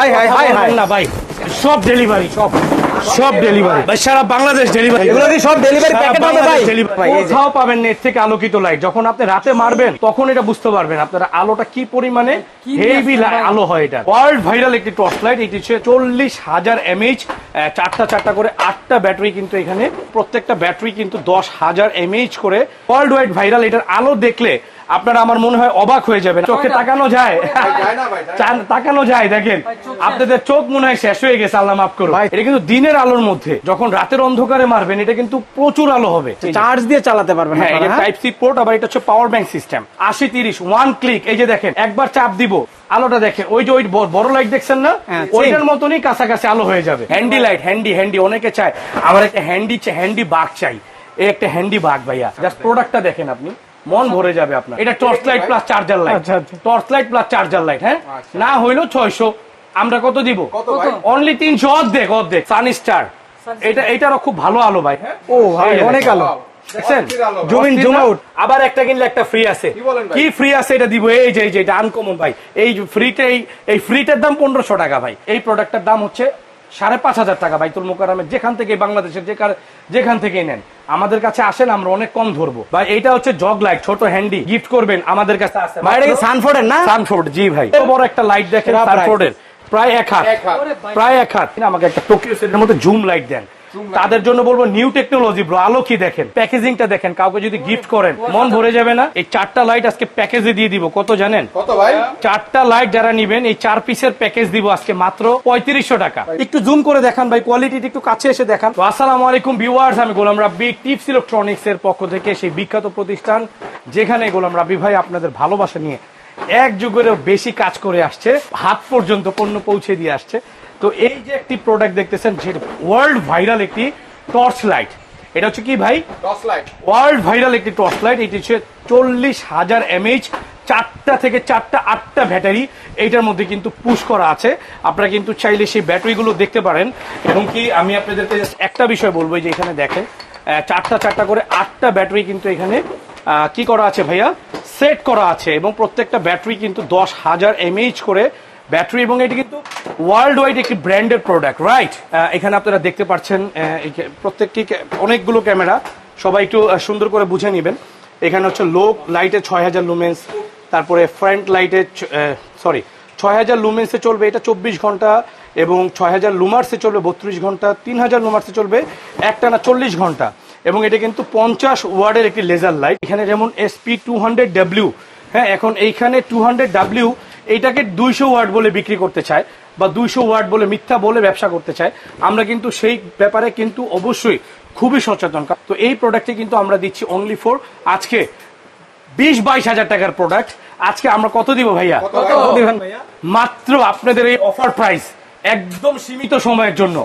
High, high, high, high. না ভাই। সব ডেলিভারি। সব সব ডেলিভারি। ভাই সারা বাংলাদেশ ডেলিভারি। এগুলো কি সব ডেলিভারি প্যাকেট হবে ভাই ভাই, এই যে। কোথাও পাবেন নেট থেকে আলোকিত লাইট। যখন আপনি রাতে মারবেন তখন এটা বুঝতে পারবেন আপনারা আলোটা কি পরিমাণে হেভি আলো হয় এটা। ওয়ার্ল্ড ভাইরাল একটি টর্চ লাইট এটি হচ্ছে চল্লিশ হাজার এমএইচ চারটা চারটা করে আটটা ব্যাটারি কিন্তু এখানে। প্রত্যেকটা ব্যাটারি কিন্তু দশ হাজার এমএইচ করে। ওয়ার্ল্ড ওয়াইড ভাইরাল এটার আলো দেখলে আপনারা আমার মনে হয় অবাক হয়ে যাবেন। চোখে তাকানো যায়। তাকানো যায় দেখেন। আপনাদের চোখ মনে হয় শেষ হয়ে গেছে আল্লাহ মাফ করুন এটা কিন্তু দিনের আলোর মধ্যে। যখন রাতের অন্ধকারে মারবেন এটা কিন্তু প্রচুর আলো হবে। চার্জ দিয়ে চালাতে পারবেন হ্যাঁ এটা? টাইপ সি পোর্ট আবার এটা হচ্ছে পাওয়ার ব্যাংক সিস্টেম আশি তিরিশ ওয়ান ক্লিক এই যে দেখেন একবার চাপ দিব। আলোটা দেখেন ওই যে ওই বড় লাইট দেখছেন না? হ্যাঁ, ওইটার মতনই কাছাকাছি আলো হয়ে যাবে। হ্যান্ডি লাইট হ্যান্ডি হ্যান্ডি অনেকে চায়। আমার একটা হ্যান্ডি হ্যান্ডি বাঘ চাই। এই একটা হ্যান্ডি বাঘ ভাইয়া। জাস্ট প্রোডাক্টটা দেখেন আপনি। মন ভরে যাবে আপনার। এটা torch light plus charger light আচ্ছা, আচ্ছা। Torch light plus charger light হ্যাঁ না হইল ছয়শো। আমরা কত দিব? অনলি তিনশো অর্ধেক অর্ধেক। সান স্টার এটা এটারও খুব ভালো আলো ভাই হ্যাঁ? ও ভাই অনেক আলো। দেখছেন। আবার একটা কিনলে একটা ফ্রি আছে। কি ফ্রি আছে এটা দিব? এই যে এই যে এটা আনকমন ভাই। এই ফ্রিতে এই এই ফ্রিটার দাম পনেরোশো টাকা ভাই। এই প্রোডাক্টটার দাম হচ্ছে সাড়ে পাঁচ হাজার টাকা বাইতুল মোকারামে যেখান থেকে বাংলাদেশের যে কার- যেখান থেকে নেন। আমাদের কাছে আসেন আমরা অনেক কম ধরবো। ভাই এটা হচ্ছে জগ লাইট ছোট হ্যান্ডি। গিফট করবেন আমাদের কাছে আসে। ভাই এটা সানফোর্ডের না? সানফোর্ড জি ভাই। বড় একটা লাইট দেখেন। সানফোর্ডের। প্রায় এক হাত। প্রায় এক হাত। আমাকে একটা টোকিও সেটের মধ্যে জুম লাইট দেন। তাদের জন্য বলব নিউ টেকনোলজি ব্রো আলো কি দেখেন? প্যাকেজিংটা দেখেন। কাউকে যদি গিফট করেন মন ভরে যাবে না? এই চারটা লাইট আজকে প্যাকেজে দিয়ে দিব। কত জানেন? কত ভাই? চারটা লাইট যারা নিবেন এই চার পিসের প্যাকেজ দিব আজকে মাত্র পঁয়ত্রিশশো টাকা। একটু জুম করে দেখান ভাই কোয়ালিটি একটু কাছে এসে দেখান। তো আসসালামু আলাইকুম ভিউয়ার্স আমি গোলাম রাব্বি টিপস ইলেকট্রনিক্স এর পক্ষ থেকে সেই বিখ্যাত প্রতিষ্ঠান যেখানে গোলাম রাব্বি ভাই আপনাদের ভালোবাসা নিয়ে এক যুগেরও বেশি কাজ করে আসছে হাত পর্যন্ত পণ্য পৌঁছে দিয়ে আসছে। তো এই যে একটি প্রোডাক্ট দেখতেছেন সেটা ওয়ার্ল্ড ভাইরাল একটি টর্চ লাইট এটা হচ্ছে কি ভাই? টর্চ লাইট ওয়ার্ল্ড ভাইরাল একটি টর্চ লাইট এটি হচ্ছে চল্লিশ হাজার এমএইচ চারটা থেকে চারটা আটটা ব্যাটারি এইটার মধ্যে কিন্তু পুশ করা আছে। আপনারা কিন্তু চাইলে সেই ব্যাটারিগুলো দেখতে পারেন। এবং কি আমি আপনাদেরকে একটা বিষয় বলব এই যে এখানে দেখেন চারটা চারটা করে আটটা ব্যাটারি কিন্তু এখানে কি করা আছে ভাইয়া? সেট করা আছে এবং প্রত্যেকটা ব্যাটারি কিন্তু দশ হাজার এমএইচ করে ব্যাটারি এবং এটি কিন্তু ওয়ার্ল্ড ওয়াইড একটি ব্র্যান্ডেড প্রোডাক্ট রাইট এখানে আপনারা দেখতে পাচ্ছেন প্রত্যেকটি অনেকগুলো ক্যামেরা। সবাই একটু সুন্দর করে বুঝে নেবেন। এখানে হচ্ছে লো লাইটে ছয় হাজার লুমেন্স তারপরে ফ্রন্ট লাইটে সরি ছয় হাজার লুমেন্সে চলবে এটা চব্বিশ ঘণ্টা এবং ছয় হাজার লুমার্সে চলবে বত্রিশ ঘণ্টা, তিন হাজার লুমার্সে চলবে একটানা চল্লিশ ঘণ্টা। এবং এটা কিন্তু পঞ্চাশ ওয়ার্ডের একটি লেজার লাইট এখানে যেমন এসপি টু হান্ড্রেড ডাব্লিউ হ্যাঁ এখন এইখানে টু হান্ড্রেড ডাব্লিউ এইটাকে দুইশো ওয়ার্ড বলে বিক্রি করতে চায় বা দুইশো ওয়ার্ড বলে মিথ্যা বলে ব্যবসা করতে চায়। আমরা কিন্তু সেই ব্যাপারে কিন্তু অবশ্যই খুবই সচেতন। তো এই প্রোডাক্টে কিন্তু আমরা দিচ্ছি অনলি ফর আজকে বিশ বাইশ হাজার টাকার প্রোডাক্ট আজকে আমরা কত দিব ভাইয়া? মাত্র আপনাদের এই অফার প্রাইস একদম সীমিত সময়ের জন্য।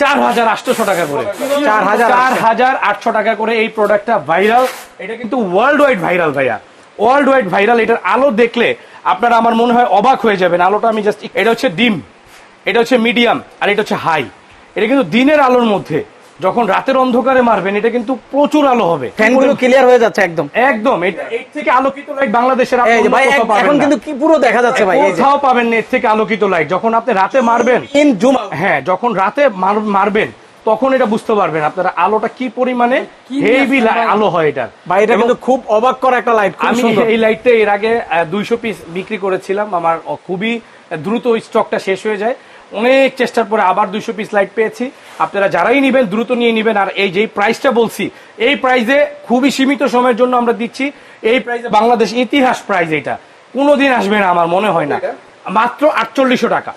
চার হাজার আটশো টাকা করে। চার হাজার চার হাজার আটশো টাকা করে এই প্রোডাক্টটা ভাইরাল এটা কিন্তু ওয়ার্ল্ড ওয়াইড ভাইরাল ভাইয়া। ওয়ার্ল্ড ওয়াইড ভাইরাল এটার আলো দেখলে আপনারা আমার মনে হয় অবাক হয়ে যাবেন। আলোটা আমি জাস্ট এটা হচ্ছে ডিম, এটা হচ্ছে মিডিয়াম আর এটা হচ্ছে হাই এটা কিন্তু দিনের আলোর মধ্যে। যখন রাতের অন্ধকারে মারবেন এটা কিন্তু প্রচুর আলো হবে। ফ্যানগুলো ক্লিয়ার হয়ে যাচ্ছে একদম। একদম এর থেকে আলোকিত লাইট বাংলাদেশের ভাই এখন কিন্তু কি পুরো দেখা যাচ্ছে ভাই কোথাও পাবেন নেট থেকে আলোকিত লাইট যখন আপনি রাতে মারবেন হ্যাঁ যখন রাতে মারবেন তখন এটা বুঝতে পারবেন আপনারা আলোটা কি পরিমাণে হেভি আলো হয় এটা। ভাই এটা কিন্তু খুব অবাক করা একটা লাইট খুব আমি এই লাইটটা এর আগে দুইশো পিস বিক্রি করেছিলাম। আমার খুবই দ্রুত স্টকটা শেষ হয়ে যায়। অনেক চেষ্টার পরে আবার দুইশো পিস লাইট পেয়েছি। আপনারা যারাই নিবেন দ্রুত নিয়ে নিবেন। আর এই যে প্রাইসটা বলছি এই প্রাইজে খুবই সীমিত সময়ের জন্য আমরা দিচ্ছি। এই প্রাইজে বাংলাদেশ ইতিহাস প্রাইজ এটা। কোনোদিন আসবে না আমার মনে হয় না। মাত্র আটচল্লিশশো টাকা।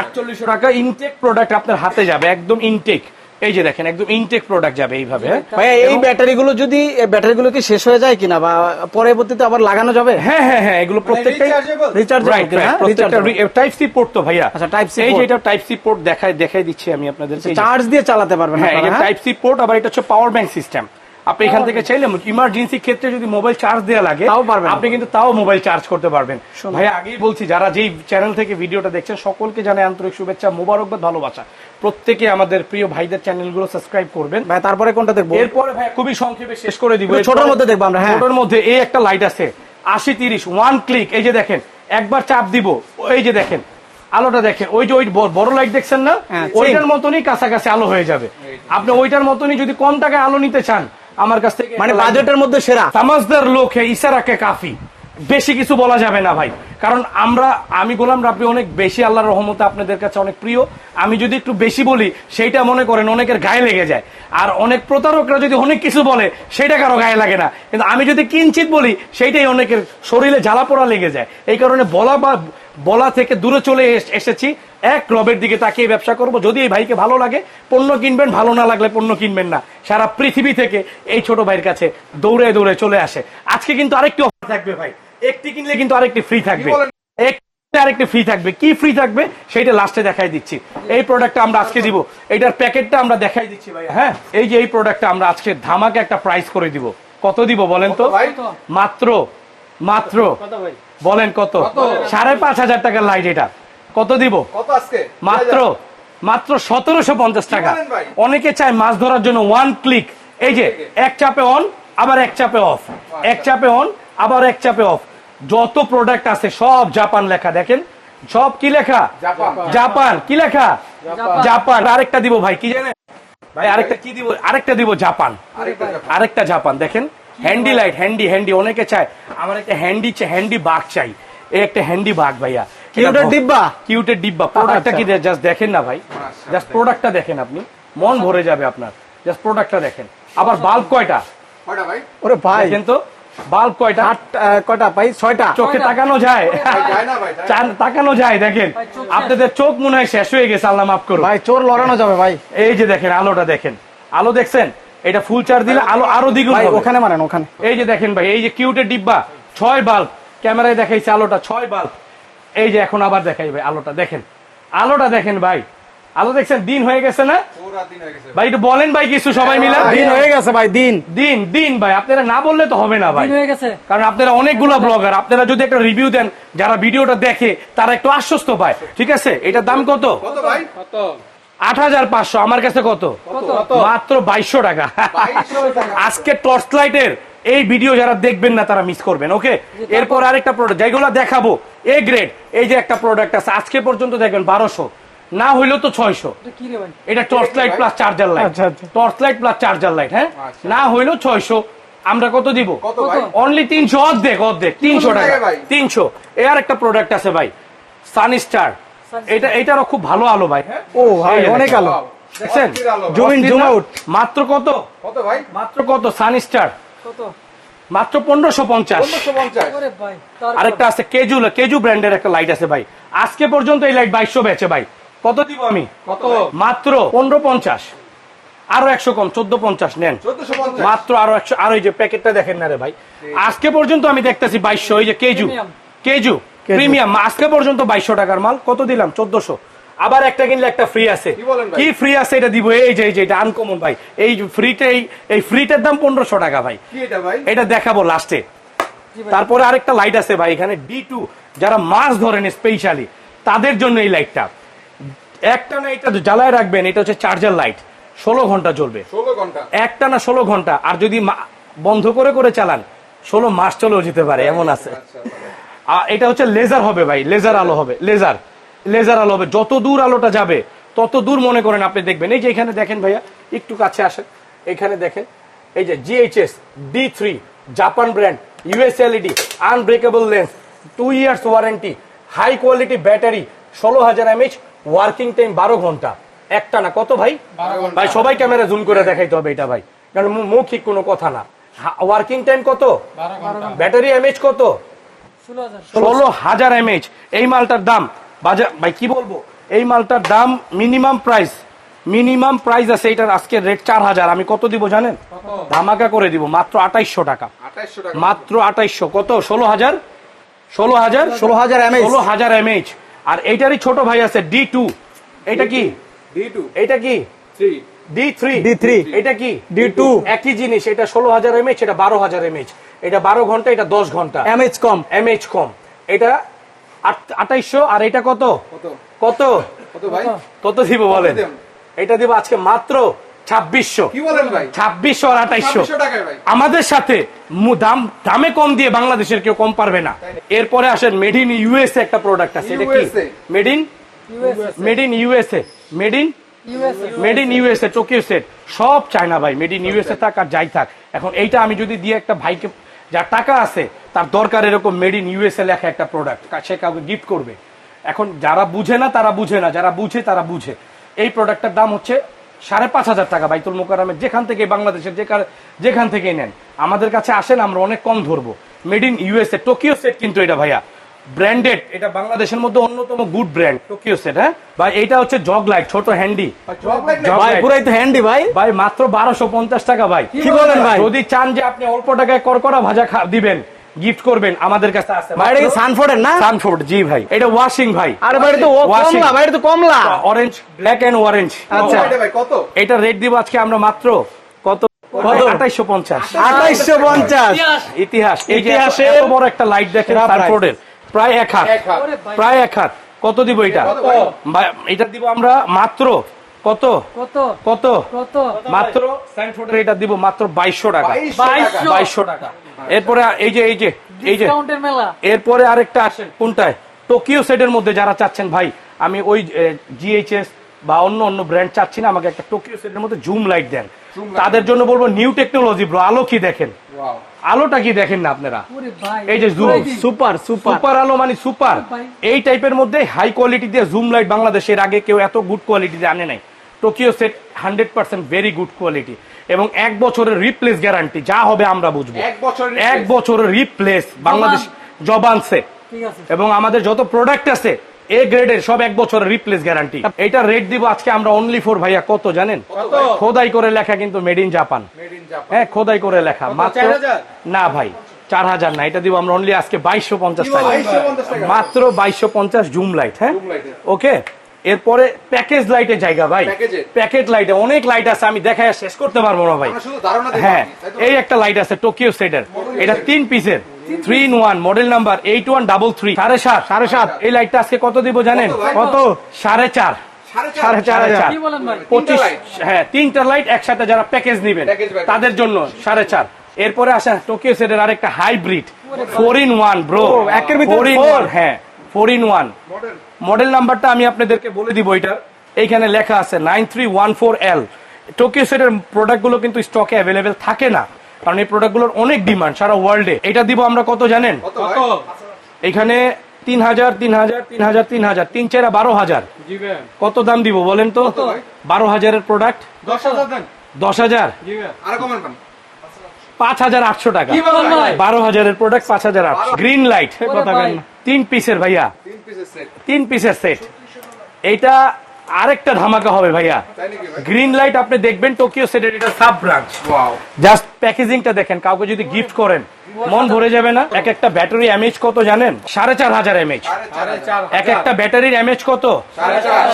আটচল্লিশশো টাকা। ইনটেক প্রোডাক্ট আপনার হাতে যাবে একদম ইনটেক এই যে দেখেন একদম ইনটেক প্রোডাক্ট যাবে এইভাবে। ভাইয়া এই ব্যাটারিগুলো যদি ব্যাটারি গুলো কি শেষ হয়ে যায় কিনা বা পরবর্তীতে আবার লাগানো যাবে? হ্যাঁ হ্যাঁ হ্যাঁ এগুলো প্রত্যেকটাই rechargeable? রিচার্জ প্রত্যেকটা টাইপ সি পোর্ট তো ভাইয়া। আচ্ছা, টাইপ সি এই যে এটা টাইপ সি পোর্ট দেখাই দেখাই দিচ্ছি আমি আপনাদের চার্জ দিয়ে চালাতে পারবেন হ্যাঁ এটা হ্যাঁ? টাইপ সি পোর্ট আবার এটা হচ্ছে পাওয়ার ব্যাংক সিস্টেম আপনি এখান থেকে চাইলে ইমার্জেন্সি ক্ষেত্রে যদি মোবাইল চার্জ দেওয়া লাগে তাও পারবেন। আপনি কিন্তু তাও মোবাইল চার্জ করতে পারবেন। ভাইয়া আগেই বলছি যারা যেই চ্যানেল থেকে ভিডিওটা দেখছেন সকলকে জানাই আন্তরিক শুভেচ্ছা মোবারকবাদ ভালোবাসা। প্রত্যেকে আমাদের প্রিয় ভাইদের চ্যানেলগুলো সাবস্ক্রাইব করবেন। ভাই তারপরে কোনটা দেখব? এরপরে ভাই খুবই সংক্ষেপে শেষ করে দিব। ছোটোর মধ্যে দেখব আমরা, হ্যাঁ। ছোটোর মধ্যে এই একটা লাইট আছে আশি তিরিশ ওয়ান ক্লিক এই যে দেখেন একবার চাপ দিব এই যে দেখেন আলোটা দেখেন ওই যে ওই বড় লাইট দেখছেন না? হ্যাঁ, ওইটার মতনই কাছাকাছি আলো হয়ে যাবে। আপনি ওইটার মতনই যদি কম টাকায় আলো নিতে চান আমার কাছ থেকে মানে বাজেটের মধ্যে সেরা। সামাজদার লোক ইসারাকে কাফি। বেশি কিছু বলা যাবে না ভাই। কারণ আমরা আমি গোলাম রাব্বি অনেক বেশি আল্লাহর রহমতে আপনাদের কাছে অনেক প্রিয়। আমি যদি একটু বেশি বলি সেইটা মনে করেন অনেকের গায়ে লেগে যায়। আর অনেক প্রতারকরা যদি অনেক কিছু বলে সেইটা কারও গায়ে লাগে না। কিন্তু আমি যদি কিঞ্চিত বলি সেইটাই অনেকের শরীরে জ্বালা পোড়া লেগে যায়। এই কারণে বলা বা বলা থেকে দূরে চলে এসেছি। এক রবের দিকে তাকিয়ে ব্যবসা করব। যদি এই ভাইকে ভালো লাগে পণ্য কিনবেন ভালো না লাগলে পণ্য কিনবেন না। সারা পৃথিবী থেকে এই ছোট ভাইয়ের কাছে দৌড়ে দৌড়ে চলে আসে। আজকে কিন্তু আরেকটি অফার থাকবে ভাই। একটি কিনলে কিন্তু আরেকটি ফ্রি থাকবে। আরেকটি ফ্রি থাকবে। কি ফ্রি থাকবে? সেইটা লাস্টে দেখাই দিচ্ছি। এই প্রোডাক্টটা আমরা আজকে দিব। এটার প্যাকেটটা আমরা দেখাই দিচ্ছি ভাই হ্যাঁ এই যে এই প্রোডাক্টটা আমরা আজকে ধামাকে একটা প্রাইস করে দিব। কত দিব বলেন তো? মাত্র মাত্র। বলেন কত? সাড়ে পাঁচ হাজার টাকার লাইট এটা। কত দিব? মাত্র মাত্র সতেরোশো পঞ্চাশ টাকা। অনেকে চায় মাছ ধরার জন্য ওয়ান ক্লিক এই যে এক চাপে অন আবার এক চাপে অফ এক চাপে অন আবার এক চাপে অফ যত প্রোডাক্ট আছে সব জাপান লেখা। দেখেন সব কি লেখা? জাপান। কি লেখা? জাপান আরেকটা দিব ভাই কি জানেন? ভাই আরেকটা কি দিব? আরেকটা দিব জাপান। আরেকটা জাপান দেখেন হ্যান্ডি লাইট হ্যান্ডি হ্যান্ডি অনেকে চায়। আমার একটা হ্যান্ডি হ্যান্ডি বাঘ চাই। এই একটা হ্যান্ডি বাঘ ভাইয়া। কিউটের ডিব্বা? কিউটের ডিব্বা। প্রোডাক্টটা কি আচ্ছা। জাস্ট দেখেন না ভাই। জাস্ট প্রোডাক্টটা দেখেন আপনি। মন ভরে যাবে আপনার। জাস্ট প্রোডাক্টটা দেখেন। আবার বাল্ব কয়টা? কয়টা ভাই? ওরে ভাই। দেখেন তো। বাল্ব কয়টা? আট কয়টা ভাই? ছয়টা। চোখে তাকানো যায়। যায় না ভাই, চান তাকানো যায় দেখেন। আপনাদের চোখ মনে হয় শেষ হয়ে গেছে আল্লাহ মাফ করুন ভাই চোর লড়ানো যাবে ভাই। এই যে দেখেন আলোটা দেখেন। আলো দেখছেন? এটা ফুল চার্জ দিলে আলো আরও দ্বিগুণ হবে। ওখানে মারেন ওখানে। এই যে দেখেন ভাই এই যে কিউটের ডিব্বা ছয় বাল্ব ক্যামেরায় দেখাইছে আলোটা ছয় বাল্ব এই যে এখন আবার দেখাই ভাই আলোটা দেখেন। আলোটা দেখেন ভাই। আলো দেখছেন দিন হয়ে গেছে না? পুরা দিন হয়ে গেছে। ভাই একটু বলেন ভাই কিছু সবাই মিলে। দিন হয়ে গেছে ভাই দিন। দিন দিন ভাই। আপনারা না বললে তো হবে না ভাই। হয়ে গেছে। কারণ আপনারা অনেকগুলো ব্লগার আপনারা যদি একটা রিভিউ দেন যারা ভিডিওটা দেখে তারা একটু আশ্বস্ত পায়। ঠিক আছে? এটার দাম কত? কত ভাই? আট হাজার পাঁচশো। আমার কাছে কত? মাত্র বাইশশো টাকা। আজকে টর্চ লাইটের এই ভিডিও যারা দেখবেন না তারা মিস করবেন ওকে এরপর আরেকটা প্রোডাক্ট যেগুলো দেখাবো এ গ্রেড এই যে একটা প্রোডাক্ট আছে আজকে পর্যন্ত দেখবেন বারোশো। না হইলেও তো ছয়শো। কি রে ভাই? এটা torch light plus charger light আচ্ছা, আচ্ছা। Torch light plus charger light হ্যাঁ? আচ্ছা। না হইলেও ছয়শো। আমরা কত দিব? অনলি তিনশো অর্ধেক অর্ধেক। তিনশো টাকা? তিনশো। এর একটা প্রোডাক্ট আছে ভাই সানি স্টার এটা এটারও খুব ভালো আলো ভাই। হ্যাঁ? ও ভাই অনেক আলো। দেখছেন? আলো। Zoom in, zoom out. মাত্র কত? কত ভাই? মাত্র কত? সানি স্টার কত? মাত্র পনেরোশো পঞ্চাশ। আরেকটা আছে কেজু কেজু ব্র্যান্ডের একটা লাইট আছে ভাই। আজকে পর্যন্ত এই লাইট বাইশশো বেচে ভাই। কত দিব আমি? কত? মাত্র পনেরো পঞ্চাশ। আরও একশো কম চোদ্দ পঞ্চাশ নেন। মাত্র আরও একশো আর ওই যে প্যাকেটটা দেখেন না রে ভাই। আজকে পর্যন্ত আমি দেখতেছি বাইশশো ওই যে কেজু। কেজু। প্রিমিয়াম আজকে পর্যন্ত বাইশশো টাকার মাল। কত দিলাম? চোদ্দশো। আবার একটা কিনলে একটা ফ্রি আছে। কি ফ্রি আছে এটা দিব? এই যে এই যে এটা আনকমন ভাই। এই ফ্রিটা এই ফ্রিটার দাম পনেরোশো টাকা ভাই। এটা দেখাবো লাস্টে তারপরে আরেকটা লাইট আছে ভাই এখানে ডি টু যারা মাছ ধরেন স্পেশালি তাদের জন্য এই লাইটটা একটা না এটা জ্বালায় রাখবেন এটা হচ্ছে চার্জার লাইট ষোলো ঘণ্টা ঘণ্টা। একটা না ষোলো ঘণ্টা। আর যদি বন্ধ করে করে চালান ষোলো মাস চলেও যেতে পারে এমন আছে। আচ্ছা আর এটা হচ্ছে লেজার হবে ভাই লেজার আলো হবে লেজার লেজার আলো হবে। যত দূর আলোটা যাবে তত দূর মনে করেন আপনি দেখবেন। এই যে এখানে দেখেন ভাইয়া একটু কাছে আসেন। এখানে দেখেন এই যে GHS D three Japan brand US LED unbreakable lens two years warranty high quality battery ষোলো হাজার এমএইচ ওয়ার্কিং টাইম বারো ঘণ্টা। একটা না কত ভাই? ভাই সবাই ক্যামেরা জুম করে দেখাইতে হবে এটা ভাই। কারণ মৌখিক কোনো কথা না। ওয়ার্কিং টাইম কত? ব্যাটারি এমএইচ কত? ষোলো হাজার। এমএইচ এই মালটার দাম বাজার ভাই কি বলব? এই মালটার দাম মিনিমাম প্রাইস মিনিমাম প্রাইস আছে এটার আজকে রেট চার হাজার। আমি কত দিব জানেন? ধামাকা করে দিব মাত্র আঠাইশশো টাকা। আঠাইশশো টাকা। মাত্র আঠাইশশো। কত? ষোলো হাজার? ষোলো হাজার? ষোলো হাজার এমএইচ ষোলো হাজার এমএইচ আর এইটারই ছোট ভাই আছে ডি টু এটা কি? ডি টু এটা কি? থ্রি ডি থ্রি D3 এটা কি? D2 একই জিনিস এটা ঘণ্টা এটা দশ ঘণ্টা। এমএইচ কম। এমএইচ কম। এটা আঠাইশশো আর এটা কত? কত? কত? কত ভাই? কত দিব বলেন? এটা দিব আজকে মাত্র ছাব্বিশশো। কি বলেন ভাই? ছাব্বিশশো আর আঠাইশশো। 2600 টাকায় ভাই। আমাদের সাথে দাম দামে কম দিয়ে বাংলাদেশের কেউ কম পারবে না। এরপরে আসেন মেড ইন ইউএসএ একটা প্রোডাক্ট আছে। এটা কি? Made in? USA made in USA made in made in USA Tokyo set সব চায়না ভাই মেড ইন ইউএসএ থাক আর যাই থাক। এখন এইটা আমি যদি দিয়ে একটা ভাইকে যার টাকা আছে তার দরকার এরকম মেড ইন ইউএসএ লেখা একটা প্রোডাক্ট সে কাউকে গিফট করবে। এখন যারা বুঝে না তারা বুঝে না যারা বুঝে তারা বুঝে। এই প্রোডাক্টটার দাম হচ্ছে সাড়ে পাঁচ হাজার টাকা বাইতুল মোকারমের যেখান থেকে বাংলাদেশের যেখান- যেখান থেকে নেন। আমাদের কাছে আসেন আমরা অনেক কম ধরবো। Made in USA Tokyo set কিন্তু এটা ভাইয়া ব্র্যান্ডেড এটা বাংলাদেশের মধ্যে অন্যতম গুড ব্র্যান্ড টোকিও সেট হ্যাঁ? ভাই এটা হচ্ছে জগ লাইট ছোট হ্যান্ডি ভাই। পুরাই তো হ্যান্ডি ভাই। ভাই মাত্র বারোশো পঞ্চাশ টাকা ভাই। কি বলেন ভাই? যদি চান যে আপনি অল্প টাকায় করকরা ভাজা দিবেন গিফট করবেন আমাদের কাছে আছে ভাই এটা সানফোর্ডের না? সানফোর্ড জি ভাই। এটা ওয়াশিং ভাই। আরে ভাই তো. কমলা ভাই তো কমলা। অরেঞ্জ ব্ল্যাক এন্ড অরেঞ্জ আচ্ছা। এটা ভাই কত? এটা রেট দিব আজকে আমরা মাত্র কত? কত? আঠাইশো পঞ্চাশ। আঠাইশো পঞ্চাশ। ইতিহাস। এই যে ইতিহাসের- বড় একটা লাইট দেখেন সানফোর্ডের প্রায় এক হাত। প্রায় এক হাত। কত দিব এটা? এটা দিব আমরা মাত্র কত? কত? কত? কত? মাত্র স্যান্ডফোর্ডের এটা দিব মাত্র বাইশশো টাকা। 2200 টাকা। বাইশশো টাকা। এরপরে এই যে এই যে এই যে। এরপরে আরেকটা আসেন কোনটায়? টোকিও সেটের মধ্যে যারা চাচ্ছেন ভাই আমি ওই জিএইচএস বা অন্য অন্য ব্র্যান্ড চাচ্ছি না আমাকে একটা টোকিও সেটের মধ্যে জুম লাইট দেন। তাদের জন্য বলব নিউ টেকনোলজি ব্রো আলো কি দেখেন. আলোটা কি দেখেন না আপনারা? এই যে জুম সুপার সুপার সুপার আলো মানে সুপার এই টাইপের মধ্যে হাই কোয়ালিটি দিয়ে জুম লাইট বাংলাদেশের আগে কেউ এত গুড কোয়ালিটি দিয়ে আনে নাই। Tokyo set hundred percent very good quality এবং এক বছরের রিপ্লেস গ্যারান্টি যা হবে আমরা বুঝব। এক বছরের এক বছরের রিপ্লেস বাংলাদেশ জবান সেট এবং আমাদের যত প্রোডাক্ট আছে এ গ্রেডের সব এক বছরের রিপ্লেস গ্যারান্টি এটা রেট দিব আজকে আমরা অনলি ফোর ভাইয়া কত জানেন? খোদাই করে লেখা কিন্তু মেড ইন জাপান হ্যাঁ খোদাই করে লেখা। মাত্র না ভাই চার হাজার না এটা দিব আমরা অনলি আজকে বাইশশো পঞ্চাশ টাকা। 2250 মাত্র বাইশশো পঞ্চাশ জুম লাইট হ্যাঁ। ওকে? এরপরে প্যাকেজ লাইটের জায়গা ভাই। প্যাকেট লাইটে অনেক লাইট আছে আমি দেখায় শেষ করতে পারব না ভাই। হ্যাঁ এই একটা লাইট আছে টোকিও সেটের এটা তিন পিসের three in one model number eight one double three সাড়ে সাত। সাড়ে সাত। এই লাইটটা আজকে কত দিব জানেন? কত সাড়ে চার। সাড়ে চার। হাজার। কি বলেন ভাই? পঁচিশ হ্যাঁ তিনটা লাইট একসাথে যারা প্যাকেজ নেবেন তাদের জন্য সাড়ে চার। এরপরে আসেন টোকিও সেটের আরেকটা hybrid four in one bro একের ভিতরে ফোর ইন হ্যাঁ four in one model model নাম্বারটা আমি আপনাদেরকে বলে দিব এটা। এইখানে লেখা আছে nine three one four L Tokyo সেটের প্রোডাক্টগুলো কিন্তু স্টকে অ্যাভেলেবেল থাকে না। কারণ এই প্রোডাক্টগুলোর অনেক ডিমান্ড সারা ওয়ার্ল্ডে। এটা দিব আমরা কত জানেন? কত এখানে তিন হাজার তিন হাজার তিন হাজার তিন হাজার তিন চারা বারো হাজার। কত দাম দিব বলেন তো? বারো হাজারের প্রোডাক্ট। দশ হাজার পাঁচ হাজার আটশো টাকা? বারো হাজারের প্রোডাক্ট পাঁচ হাজার আটশো। গ্রিন লাইট কথা। তিন পিসের ভাইয়া। তিন পিসের সেট তিন পিসের সেট এইটা আরেকটা ধামাকা হবে ভাইয়া। গ্রিন লাইট আপনি দেখবেন টোকিও সেটের এটা সাব ব্রাঞ্চ ওয়াও জাস্ট প্যাকেজিংটা দেখেন কাউকে যদি গিফট করেন মন ভরে যাবে না। এক একটা ব্যাটারি এমএইচ কত জানেন? সাড়ে চার হাজার এমএইচ এক একটা ব্যাটারির এমএইচ কত?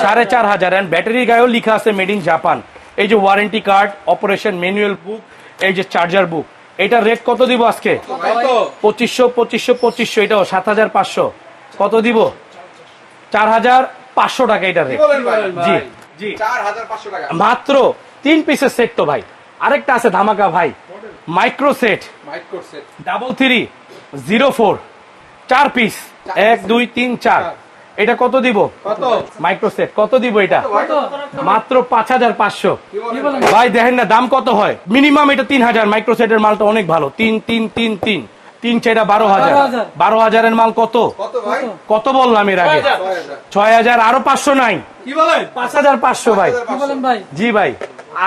সাড়ে চার। হাজার। এন্ড ব্যাটারি গায়েও লিখা আছে মেড ইন জাপান এই যে warranty card operation manual book এই যে চার্জার বুক এটা রেট কত দিব আজকে? পঁচিশশো পঁচিশশো পঁচিশশো এটাও সাত হাজার পাঁচশো। কত দিব? চার হাজার পাঁচশো টাকা এটা রেট জি। জি। মাত্র তিন পিসের সেট তো ভাই। আরেকটা আছে ধামাকা ভাই। Micro set double three zero four চার পিস এক দুই তিন চার। এটা কত দিব? কত? মাইক্রো সেট কত দিব এটা? মাত্র পাঁচ হাজার পাঁচশো। কি বলেন বলেন? ভাই? ভাই দেখেন না দাম কত হয়? মিনিমাম এটা তিন হাজার। মাইক্রো সেটের মালটা অনেক ভালো। তিন তিন তিন তিন। তিন চারটা বারো হাজার। বারো হাজারের মাল কত? কত বললাম এর আগে? ছয় হাজার। আরও পাঁচশো নাই। কি বলেন? পাঁচ হাজার পাঁচশো ভাই। কি বলেন ভাই? জি ভাই।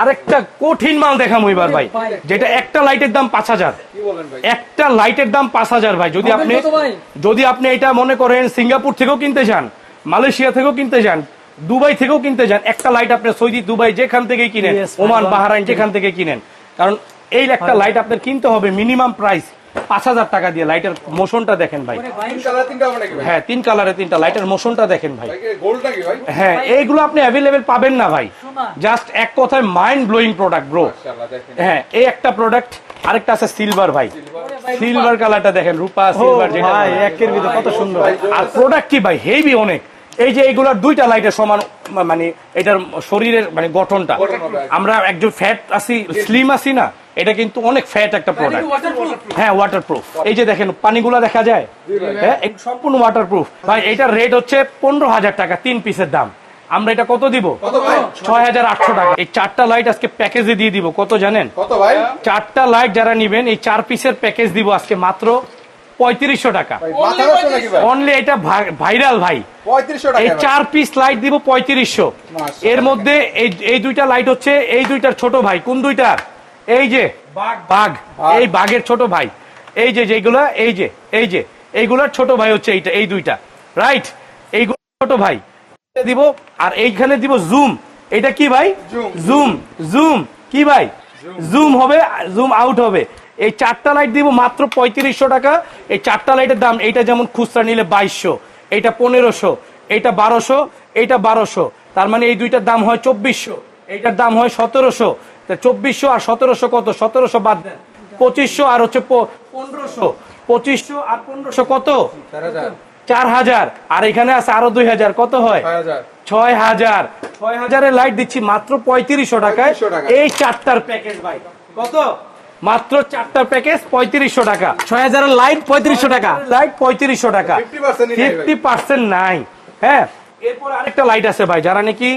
আরেকটা কঠিন মাল দেখাম এবার ভাই। যেটা একটা লাইটের দাম পাঁচ হাজার। ভাই? একটা লাইটের দাম পাঁচ হাজার ভাই। যদি আপনি যদি আপনি এটা মনে করেন সিঙ্গাপুর থেকেও কিনতে যান মালয়েশিয়া থেকেও কিনতে যান দুবাই থেকেও কিনতে যান একটা লাইট আপনি সৌদি দুবাই যেখান থেকে কিনেন ওমান বাহারাইন যেখান থেকে কিনেন। কারণ এই একটা লাইট আপনার কিনতে হবে মিনিমাম প্রাইস। পাঁচ হাজার টাকা দিয়ে লাইটের মোশনটা দেখেন ভাই। ওরে ভাই? হ্যাঁ তিন কালারে তিনটা লাইটের মোশনটা দেখেন ভাই। হ্যাঁ এইগুলো আপনি অ্যাভেলেবেল পাবেন না ভাই। জাস্ট এক কথায় মাইন্ড ব্লোয়িং প্রোডাক্ট ব্রো হ্যাঁ এই একটা প্রোডাক্ট আরেকটা আছে সিলভার ভাই। সিলভার কালারটা দেখেন রূপা সিলভার যেটা ভাই। একের ভিতরে কত সুন্দর। আর প্রোডাক্ট কি ভাই? হেভি অনেক। এই যে এইগুলার দুইটা লাইটের সমান মানে এটার শরীরের মানে গঠনটা। আমরা একজন ফ্যাট আছি স্লিম আছি না। এটা কিন্তু অনেক ফ্যাট একটা প্রোডাক্ট হ্যাঁ ওয়াটারপ্রুফ এই যে দেখেন পানিগুলো দেখা যায়? হ্যাঁ সম্পূর্ণ ওয়াটারপ্রুফ ভাই এটার রেট হচ্ছে পনেরো হাজার টাকা তিন পিসের দাম। আমরা এটা কত দিব? ছয় হাজার আটশো টাকা। এই চারটা লাইট আজকে প্যাকেজে দিয়ে দিব কত জানেন? চারটা লাইট যারা নিবেন এই চার পিসের প্যাকেজ দিব আজকে মাত্র পঁয়ত্রিশশো টাকা। অনলি এটা ভাইরাল ভাই। এই চার পিস লাইট দিব পঁয়ত্রিশশো। এর মধ্যে এই এই দুইটা লাইট হচ্ছে এই দুইটার ছোট ভাই কোন দুইটার? এই যে বাঘ। বাঘ। এই বাঘের ছোট ভাই। এই যে যেগুলা এই যে এই যে এইগুলার ছোট ভাই হচ্ছে এইটা এই দুইটা। রাইট এইগুলো ছোট ভাই। এটা দিব আর এইখানে দিব জুম এটা কি ভাই? জুম জুম কি ভাই? জুম হবে জুম আউট হবে। এই চারটা লাইট দিব মাত্র পঁয়ত্রিশশো টাকা। এই চারটা লাইটের দাম এইটা যেমন খুচরা নিলে বাইশশো। এইটা পনেরোশো। এইটা বারোশো। এইটা বারোশো। তার মানে এই দুইটার দাম হয় চব্বিশশো। এইটার দাম হয় সতেরোশো। চব্বিশশো আর সতেরোশো কত? সতেরোশো বাদ দেন। পঁচিশশো আর হচ্ছে পনেরোশো। পঁচিশশো আর পনেরোশো কত? চার হাজার। আর এখানে আছে আরও দুই হাজার। কত হয়? ছয় হাজার। ছয় হাজারের লাইট দিচ্ছি মাত্র পঁয়ত্রিশশো টাকায়। 3500 টাকা। এই চারটার প্যাকেজ ভাই। কত? মাত্র চারটা প্যাকেজ পঁয়ত্রিশশো টাকা। ছয় হাজারের লাইট পঁয়ত্রিশশো টাকা। লাইট পঁয়ত্রিশশো টাকা। 50% ই নাই ভাই। ফিফটি পার্সেন্ট নাই। হ্যাঁ? এরপর আরেকটা লাইট আছে ভাই যারা নাকি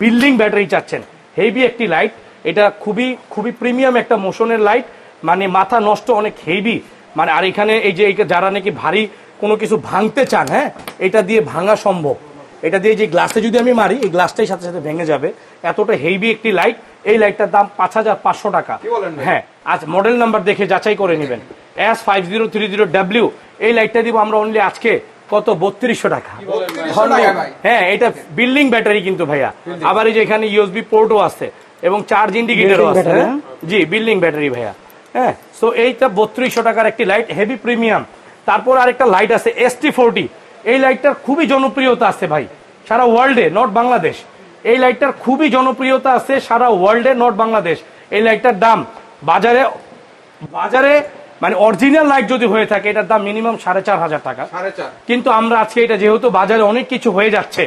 বিল্ডিং ব্যাটারি চাচ্ছেন। হেভি একটি লাইট এটা খুবই খুবই প্রিমিয়াম একটা মোশনের লাইট মানে মাথা নষ্ট অনেক হেভি মানে আর এখানে এই যে যারা নাকি ভারী কোনো কিছু ভাঙতে চান হ্যাঁ এটা দিয়ে ভাঙা সম্ভব। এটা দিয়ে যে গ্লাসে যদি আমি মারি এই গ্লাসটাই সাথে সাথে ভেঙে যাবে। এতটা হেভি একটি লাইট এই লাইটটার দাম পাঁচ হাজার পাঁচশো টাকা? হ্যাঁ আজ মডেল নাম্বার দেখে যাচাই করে নেবেন। S five zero three zero W এই লাইটটা দিব আমরা অনলি আজকে কত? বত্রিশশো টাকা। বলেন ভাই? 3200 টাকা ভাই। হ্যাঁ এটা বিল্ডিং ব্যাটারি কিন্তু ভাইয়া। আবার এই যে এখানে ইউএসবি পোর্টও আছে। এবং চার্জ ইন্ডিকেটরও আছে হ্যাঁ? জি বিল্ডিং ব্যাটারি ভাইয়া হ্যাঁ? সো এইটা বত্রিশশো টাকার একটি লাইট হেভি প্রিমিয়াম তারপর আরেকটা লাইট আছে এস টি ফোরটি এই লাইটটার খুবই জনপ্রিয়তা আছে ভাই সারা ওয়ার্ল্ডে নট বাংলাদেশ এই লাইটটার খুবই জনপ্রিয়তা আছে সারা ওয়ার্ল্ডে নট বাংলাদেশ এই লাইটটার দাম বাজারে বাজারে মানে অরিজিনাল লাইট যদি হয়ে থাকে এটার দাম মিনিমাম সাড়ে চার হাজার টাকা। কিন্তু আমরা আজকে এটা যেহেতু বাজারে অনেক কিছু হয়ে যাচ্ছে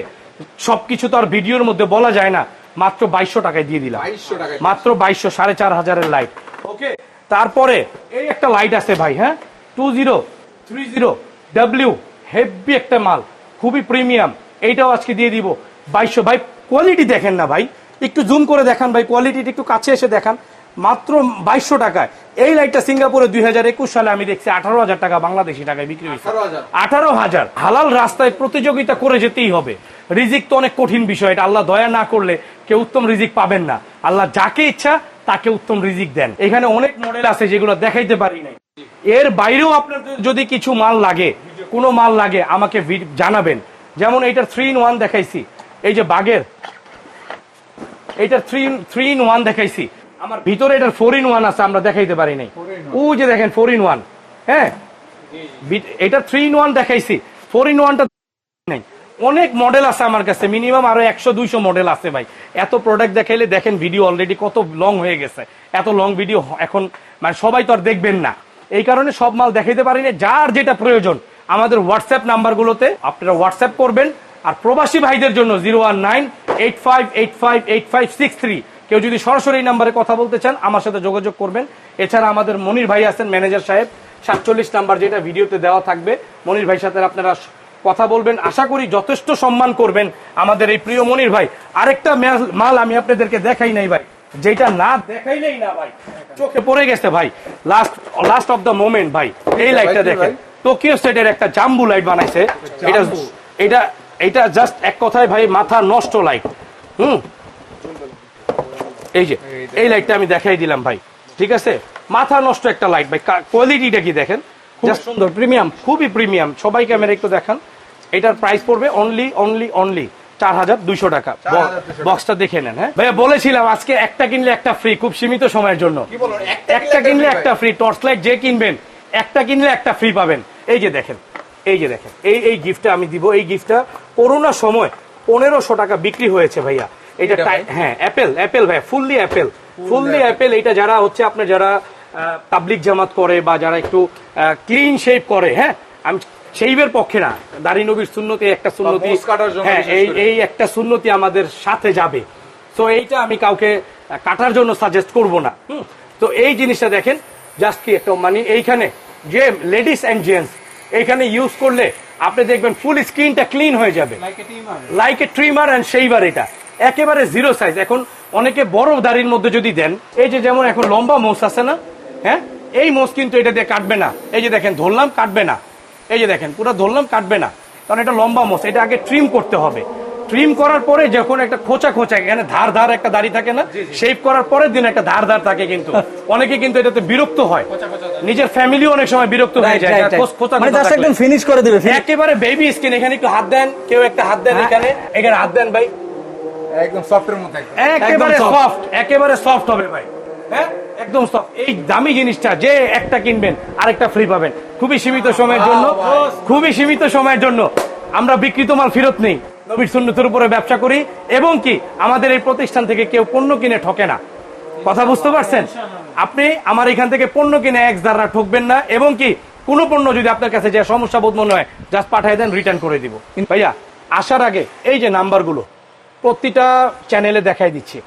সবকিছু তো আর ভিডিওর মধ্যে বলা যায় না। মাত্র বাইশশো টাকায় দিয়ে দিলাম। মাত্র বাইশশো সাড়ে চার হাজারের লাইট ওকে তারপরে এই একটা লাইট আছে ভাই হ্যাঁ? Two zero three zero W heavy একটা মাল খুবই প্রিমিয়াম এইটাও আজকে দিয়ে দিব। বাইশশো ভাই কোয়ালিটি দেখেন না ভাই। একটু জুম করে দেখান ভাই কোয়ালিটিটা একটু কাছে এসে দেখান। মাত্র বাইশশো টাকায়। এই লাইটটা সিঙ্গাপুরে দুই হাজার একুশ সালে আমি দেখছি আঠারো হাজার টাকা বাংলাদেশি টাকায় বিক্রি হয়েছে। আঠারো হাজার। হালাল রাস্তায় প্রতিযোগিতা করে যেতেই হবে। রিজিক তো অনেক কঠিন বিষয় এটা আল্লাহ দয়া না করলে কেউ উত্তম রিজিক পাবেন না। আল্লাহ যাকে ইচ্ছা তাকে উত্তম রিজিক দেন। এখানে অনেক মডেল আছে যেগুলো দেখাইতে পারি নাই। এর বাইরেও আপনার যদি কিছু মাল লাগে কোনো মাল লাগে আমাকে জানাবেন। যেমন এইটার থ্রি ইন ওয়ান দেখাইছি। এই যে বাগের এইটার থ্রি থ্রি ইন ওয়ান দেখাইছি। আমার ভিতরে এটার ফোর ইন ওয়ান আছে আমরা দেখাইতে পারি নাই। ও যে দেখেন ফোর ইন ওয়ান হ্যাঁ? এটা থ্রি ইন ওয়ান দেখাইছি। ফোর ইন ওয়ানটা নাই। অনেক মডেল আছে আমার কাছে মিনিমাম আরও একশো দুইশো মডেল আছে ভাই। এত প্রোডাক্ট দেখাইলে দেখেন ভিডিও অলরেডি কত লং হয়ে গেছে। এত লং ভিডিও এখন মানে সবাই তো আর দেখবেন না। এই কারণে সব মাল দেখাইতে পারি না যার যেটা প্রয়োজন আমাদের হোয়াটসঅ্যাপ নাম্বারগুলোতে আপনারা হোয়াটসঅ্যাপ করবেন। আর প্রবাসী ভাইদের জন্য zero one nine eight five eight five eight five six three কেউ যদি সরাসরি এই নাম্বারে কথা বলতে চান আমার সাথে যোগাযোগ করবেন। এছাড়া আমাদের মনির ভাই আছেন ম্যানেজার সাহেব। সাতচল্লিশ নাম্বার যেটা ভিডিওতে দেওয়া থাকবে মনির ভাইয়ের সাথে আপনারা কথা বলবেন। আশা করি যথেষ্ট সম্মান করবেন আমাদের এই প্রিয় মনির ভাই। আরেকটা মাল- আমি আপনাদেরকে দেখাই নাই ভাই। যেটা না দেখাইলেই না ভাই চোখে পড়ে গেছে ভাই। Last last of the moment ভাই। এই লাইটটা দেখেন। ভাই? টোকিও সেটের একটা জাম্বু লাইট বানাইছে। এটা এটা এটা জাস্ট এক কথায় ভাই মাথা নষ্ট লাইট হুম? এই যে এই লাইটটা আমি দেখাই দিলাম ভাই ঠিক আছে? মাথা নষ্ট একটা লাইট ভাই কোয়ালিটিটা কি দেখেন? জাস্ট সুন্দর প্রিমিয়াম খুবই প্রিমিয়াম সবাই ক্যামেরা একটু দেখান। এটার প্রাইস পড়বে অনলি অনলি অনলি চার হাজার দুইশো টাকা। 4,200 বক্সটা দেখে নেন হ্যাঁ? ভাইয়া বলেছিলাম আজকে একটা কিনলে একটা ফ্রি খুব সীমিত সময়ের জন্য। একটা কিনলে একটা ফ্রি টর্চ লাইট যে কিনবেন একটা কিনলে একটা ফ্রি পাবেন। এই যে দেখেন এই যে দেখেন এই এই গিফটটা আমি দিব। এই গিফটটা করোনা সময় পনেরোশো টাকা বিক্রি হয়েছে ভাইয়া। এটা? হ্যাঁ অ্যাপেল অ্যাপেল ভাই ফুললি অ্যাপেল ফুললি অ্যাপেল এটা যারা হচ্ছে আপনার যারা পাবলিক জামাত করে বা যারা একটু ক্লিন শেপ করে হ্যাঁ? আমি সেইবের পক্ষে না। দাড়ি নবীর সুন্নতি একটা সুন্নতি হ্যাঁ এই এই একটা সুন্নতি আমাদের সাথে যাবে। তো এইটা আমি কাউকে কাটার জন্য সাজেস্ট করব না। তো এই জিনিসটা দেখেন জাস্ট কি একটা মানে এইখানে যে লেডিস অ্যান্ড জেন্টস এইখানে ইউজ করলে আপনি দেখবেন ফুল স্ক্রিনটা ক্লিন হয়ে যাবে। লাইক এ ট্রিমার অ্যান্ড সেইবার এটা। একেবারে জিরো সাইজ এখন অনেকে বড় দাড়ির মধ্যে যদি দেন এই যে যেমন এখন লম্বা মোষ আছে না হ্যাঁ? এই মোষ কিন্তু এটা দিয়ে কাটবে না। এই যে দেখেন ধরলাম কাটবে না। এই যে দেখেন পুরো ধরলাম কাটবে না। কারণ এটা লম্বা মোষ এটা আগে ট্রিম করতে হবে। ট্রিম করার পরে যখন একটা খোঁচা খোঁচা এখানে ধার ধার একটা দাড়ি থাকে না শেভ করার পরের দিন একটা ধার ধার থাকে কিন্তু। অনেকে কিন্তু এটাতে বিরক্ত হয়। নিজের ফ্যামিলি অনেক সময় বিরক্ত হয়ে যায়। মানে জাস্ট একদম ফিনিশ করে দিবে। একেবারে বেবি স্কিন এখানে একটু হাত দেন কেউ একটা হাত দেন হ্যাঁ। এখানে। এখানে হাত দেন ভাই। একদম সফটের মতো একেবারে সফট একেবারে সফট হবে ভাই। হ্যাঁ? একদম সফট এই দামি জিনিসটা যে একটা কিনবেন আরেকটা ফ্রি পাবেন। খুবই সীমিত সময়ের জন্য খুবই সীমিত সময়ের জন্য। আমরা বিক্রিত মাল ফেরত নেই। নবীর সুন্নতের উপরে ব্যবসা করি। এবং কি আমাদের এই প্রতিষ্ঠান থেকে কেউ পণ্য কিনে ঠকে না। কথা বুঝতে পারছেন? আপনি আমার এখান থেকে পণ্য কিনে এক দ্বারা ঠকবেন না। এবং কি কোনো পণ্য যদি আপনার কাছে যে সমস্যা বোধ মনে হয় জাস্ট পাঠিয়ে দেন রিটার্ন করে দিব। ভাইয়া আসার আগে এই যে নাম্বারগুলো প্রতিটা চ্যানেলে দেখাই দিচ্ছি।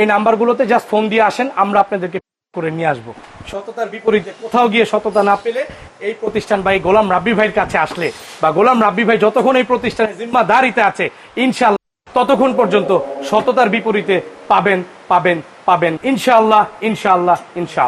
এই নাম্বারগুলোতে জাস্ট ফোন দিয়ে আসেন, আমরা আপনাদেরকে করে নিয়ে আসব। সততার বিপরীতে কোথাও গিয়ে সততা না পেলে এই প্রতিষ্ঠান ভাই গোলাম রাব্বি ভাইয়ের কাছে আসলে বা গোলাম রাব্বি ভাই যতক্ষণ এই প্রতিষ্ঠানে জিম্মাদারিতে আছে ইনশাল্লাহ ততক্ষণ পর্যন্ত সততার বিপরীতে পাবেন পাবেন পাবেন। ইনশাআল্লাহ ইনশাআল্লাহ ইনশাআল্লাহ।